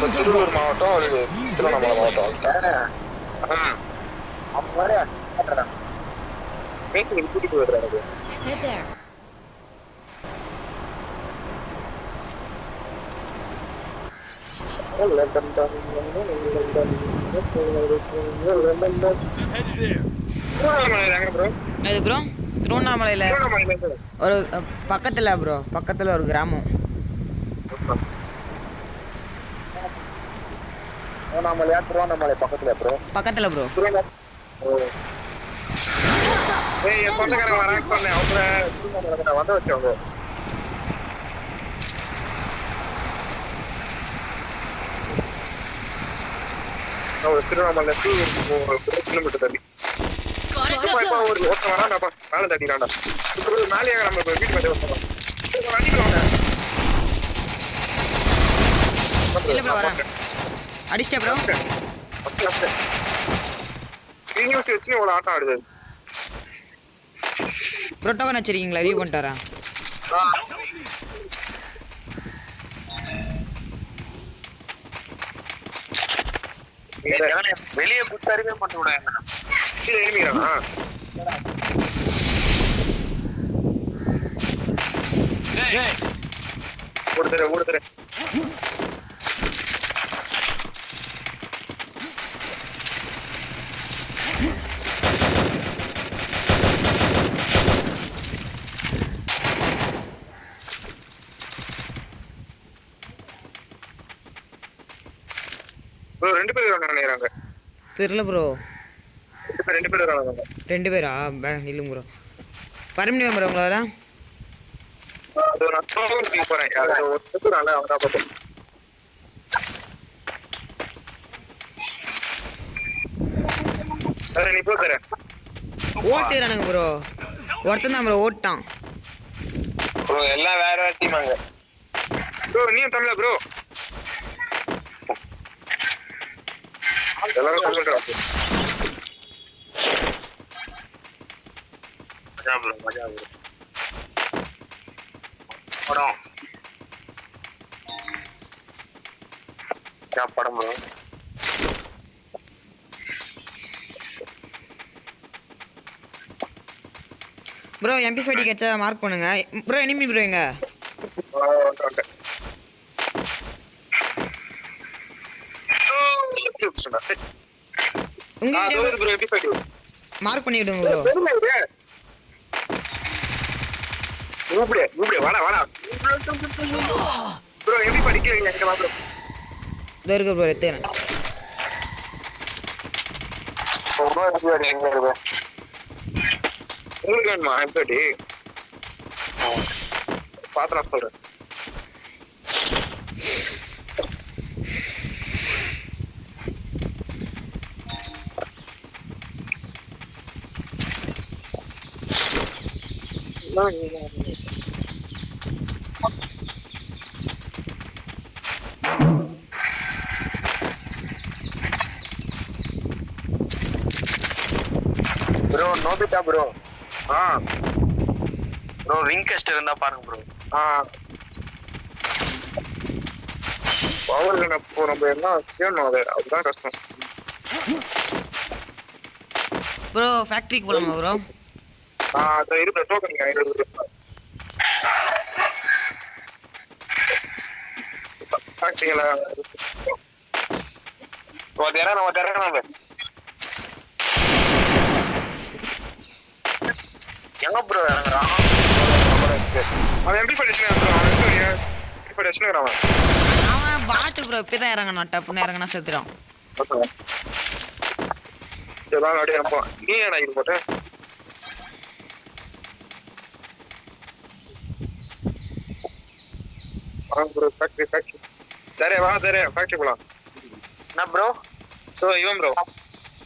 நம்ம திருவள்ளூர் மாவட்டம் அது திருவண்ணாமலை மாவட்டம். ம் மீட்டிங் கூட்டிட்டு வருறாரு Head there. திருவண்ணாமலை எங்க ப்ரோ அது ப்ரோ திருவண்ணாமலையில் ஒரு பக்கத்தில் ப்ரோ பக்கத்தில் ஒரு கிராமம். திருவண்ணாமலையா திருவண்ணாமலை பக்கத்துல ப்ரோ பக்கத்தில் ப்ரோ ஏய் என் சொந்தக்காரங்க வராங்க சொன்னேன். அவங்க திருவண்ணாமலை நான் வந்து வச்சவங்க. திருவண்ணாமலை கிலோமீட்டர் தள்ளி. ஒரு மேல தட்டிக்கிறான்டா இப்ப ஒரு மேலேயே நம்ம வீட்டு மேலே. இப்ப அடிக்கிறான்டா. இல்லை ப்ரோ வரேன் அடிச்சிட்டே ப்ரோ. யூனிவர்சிட்டி வச்சு இவ்வளவு ஆட்டம் ஆடுது. ப்ரோ டோக்கன் வச்சிருக்கீங்களா? ரிவ்யூ பண்ணிட்டு வரேன். வெளியே குத்தாருமே பண்ண விடாங்க கீழே எழுமிக்கிறானா ப்ரோ ரெண்டு பேர் இருக்காங்க நினைக்கிறாங்க. தெரியல ப்ரோ ரெண்டு பேர் ரெண்டு பேர்? ரெண்டு இல்லைங்க ப்ரோ வர முடியும் ப்ரோ போ தரேன். ஓட்டுறானுங்க ப்ரோ ஒருத்தன் தான் ப்ரோ ஓட்டான் ப்ரோ எல்லாம் வேற வேற டீம் ப்ரோ நீயும் தமிழா ப்ரோ எல்லாரும் தமிழ் மஜா ப்ரோ மஜா ப்ரோ. படம். மஜா படம் ப்ரோ. ப்ரோ எம்பி ஃபைவ் கேச்சா மார்க் பண்ணுங்க. ப்ரோ எனிமி ப்ரோ எங்க உங்க ப்ரோ எப்படி ஃபைட் மார்க் பண்ணி விடுங்க ப்ரோ ஊபடியா ஊபடியா வாடா வாடா. ப்ரோ எப்படி படிக்கல எங்க ப்ரோ இதோ இருக்கு ப்ரோ எடுத்துக்கிறேன். உங்களுக்கு வேணுமா எப்படி? பார்த்து நான் ப்ரோ நோபிட்டா ப்ரோ ஆ. ப்ரோ விங்கெஸ்ட் இருந்தா பாருங்க ப்ரோ ஆ. பவர் இப்போ நம்ம என்ன செய்யணும் அது. அதுதான் கஷ்டம். ப்ரோ ஃபேக்ட்ரிக்கு போகலாமா ப்ரோ அது இருக்கிற டோக்கன் ஐநூறு ஃபேக்ட்ரிங்களா ஒரு நம்ம தர நம்ம எங்க ப்ரோ இறங்குறான்? அவன் எப்படி படிச்சுனா அவன் எப்படி படிச்சுனா அவன். அவன் பாட்டு ப்ரோ இப்போ தான் இறங்கணும் டப்புன்னு இறங்கினா செத்துறான் நீ ஏன் இது போட்ட? வாங்க ப்ரோ ஃபேக்ட்ரி ஃபேக்ட்ரி சரி வா சரி. ஃபேக்ட்ரி போலாம் என்ன ப்ரோ ஸோ இவன் ப்ரோ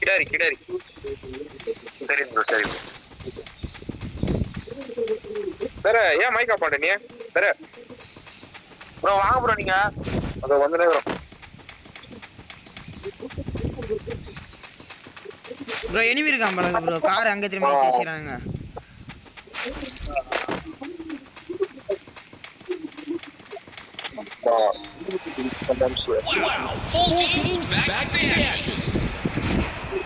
கிடாரி கிடாரி. சரி ப்ரோ சரி ப்ரோ ஏன் மைக் ஆஃப் பண்ண நீ ப்ரோ வாங்க ப்ரோ நீங்க. அது வந்து வரும் ப்ரோ எனிமி இருக்கான் போல ப்ரோ கார் அங்கே திரும்பி ball. And them shit. Wow! Full teams, back, back in the action.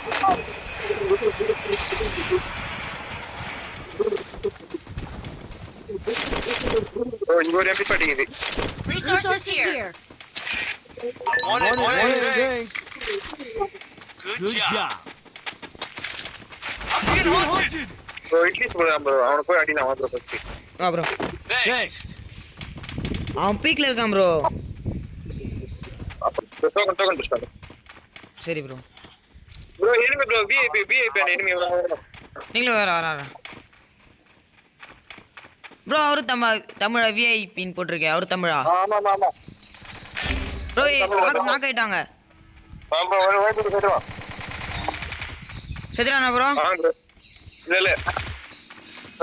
ഒഴിഞ്ഞൂർ M P Resources here. One and one and Good, Good job. job. I'm getting haunted. Bro ഇറ്റ്ലീസ് bro bro അവനെ പോയി അടിയിലാണ് bro first ആ bro Thanks. அவன் பீக்கில் இருக்கான் bro token token புஷ்டாங்க சரி bro bro enemy bro VIP VIP enemy நீங்களும் வேற வர வர. ப்ரோ அவரு தமிழ தமிழா விஐபின்னு போட்டிருக்கேன் அவரு தமிழா? ஆமா ஆமா ஆமா. ப்ரோ நாக் ஆயிட்டாங்க. ஆ ப்ரோ ஒரு கேட்டுவா செத்துறானா ப்ரோ இல்ல இல்ல.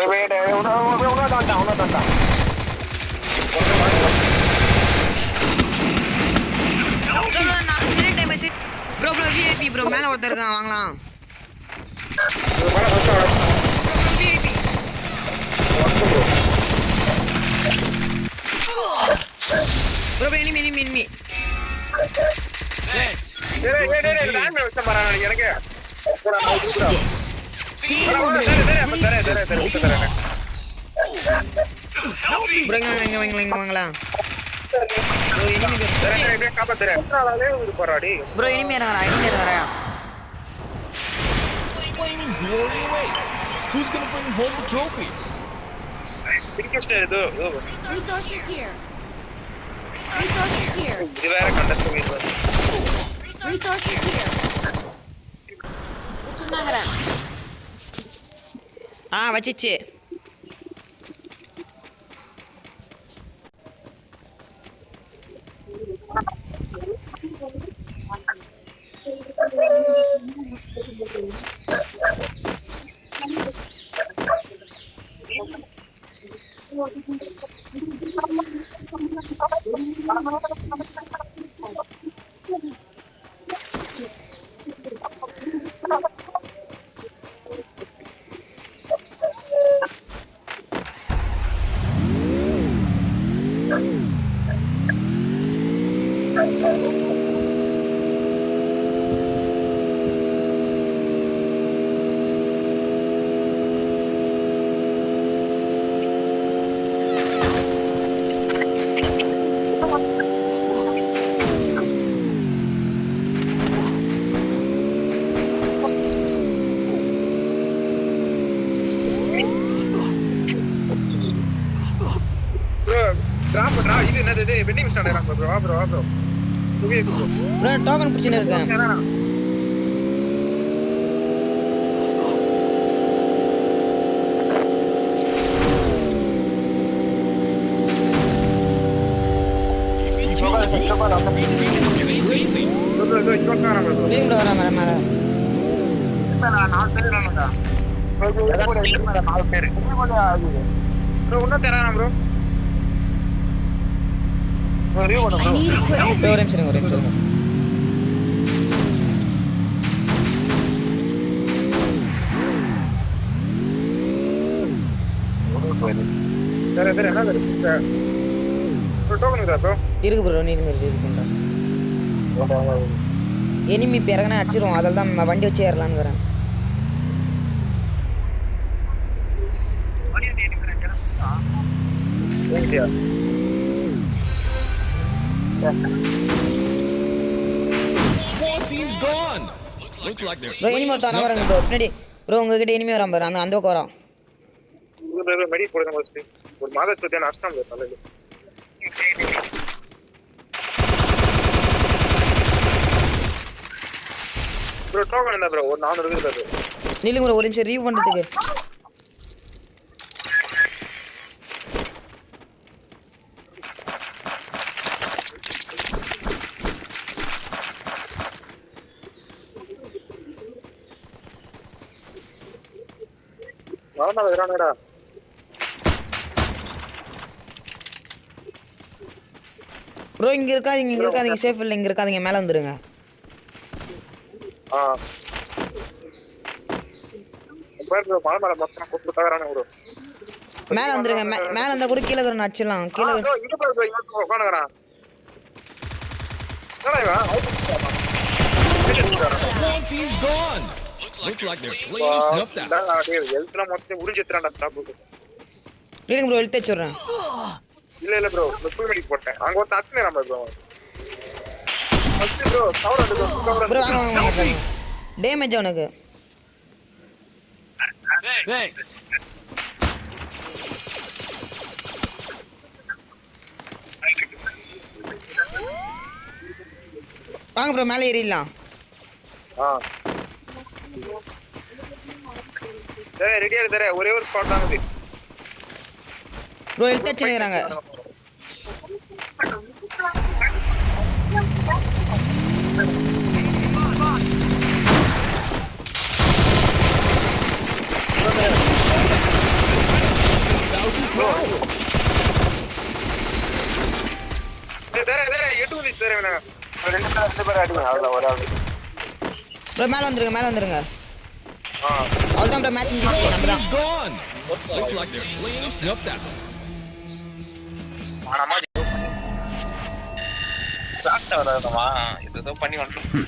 வெயிட் உன உன தாண்டா உன தாண்டா. விஐபி ப்ரோ மேலே ஒருத்தர் இருக்கான் வாங்கலாம் bro VIP bro bro enemy enemy enemy Thanks. டேய் டேய் டேய் டைம் வச்ச மாறானே எனக்கு போடா நான் தூக்குறா அட தரே தரே தரே தரே தரே தரே Help me. ப்ரோ இங்க வாங்க, இங்க வாங்க இங்க வாங்கலாம் ப்ரோ எனிமி இறங்குறா எனிமி இறங்குறா. Who's gonna bring home the trophy? Resources here. Resources here. Resources here. ஆ வச்சிச்சு ப்ரோ வெண்டிங் ஸ்டாண்ட் இறங்க ப்ரோ ப்ரோ ப்ரோ புவியே ப்ரோ ப்ரோ டோக்கன் பிடிச்சின்னு இருக்கேன். நாலு பேர் ப்ரோ இன்னும் தரானா ப்ரோ ப்ரோ ரிவ்யூ பண்ணு ப்ரோ ப்ரோ ஒரு நிமிஷம். ஒரு நிமிஷம் இருக்கா ப்ரோ நீ இருக்குண்டா எனிமி இப்போ இறங்கினா அடிச்சிருவோம். அதில் தான் நம்ம வண்டி வச்சு ஏறலான்னு வரேன். ப்ரோ எனிமி ஒருத்தன் வராங்க ப்ரோ பின்னாடி. ப்ரோ உங்ககிட்ட எனிமி வரான் பாரு அந்த அந்த பக்கம் வரான் மெடி போடுங்க ஃபர்ஸ்ட் ஒரு மாதத்துக்கு நஷ்டம் ப்ரோ நல்லது ப்ரோ டோக்கன் இருந்தா ப்ரோ ஒரு நானூறு இருக்குது. ப்ரோ நில்லுங்க ப்ரோ ஒரு நிமிஷம் ரீவ் பண்ணுறதுக்கு ப்ரோ இங்கே இருக்காதீங்க இங்கே இருக்காதீங்க சேஃப் இல்லை இங்கே இருக்காதீங்க மேலே வந்துருங்க. ஆ. பாரு மலை மேல மொத்தம் தகரானு ப்ரோ மேலே வந்துருங்க மே மேலே இருந்தால் கூட கீழே இருக்கிற அடிச்சிடலாம் கீழே ப்ரோ இங்க பாரு ப்ரோ இங்க உட்காந்துக்கிறான் என்னடா இவன்? out பண்ணிட்டானா? Looks like they're playing snuffed out. இருங்க ப்ரோ எழுத்து வச்சுடுறேன் இல்ல இல்ல ப்ரோ full medic போட்டேன். அங்க ஒரு தட்டுனே நம்ம ப்ரோ ஃபர்ஸ்ட் ப்ரோ கவர் வந்து கவர் ப்ரோ வாங்க வாங்க வாங்க டேமேஜ் அவனுக்கு Thanks. வாங்க ப்ரோ மேலே ஏறிடலாம். ஆ. டேய் ரெடியா இரு தரேன் ஒரே ஒரு ஸ்பாட் தான் இது. ப்ரோ டேய் ஆள். ப்ரோ மேலே வந்துருங்க மேலே வந்துருங்க. அவ்வளோதான் ப்ரோ மேட்ச் முடிஞ்சிச்சு நம்ம தான் Team's gone. Looks like they're playing snuffed out. ஆனாமா வராதமா ஏதோ பண்ணி வந்துட்டோம்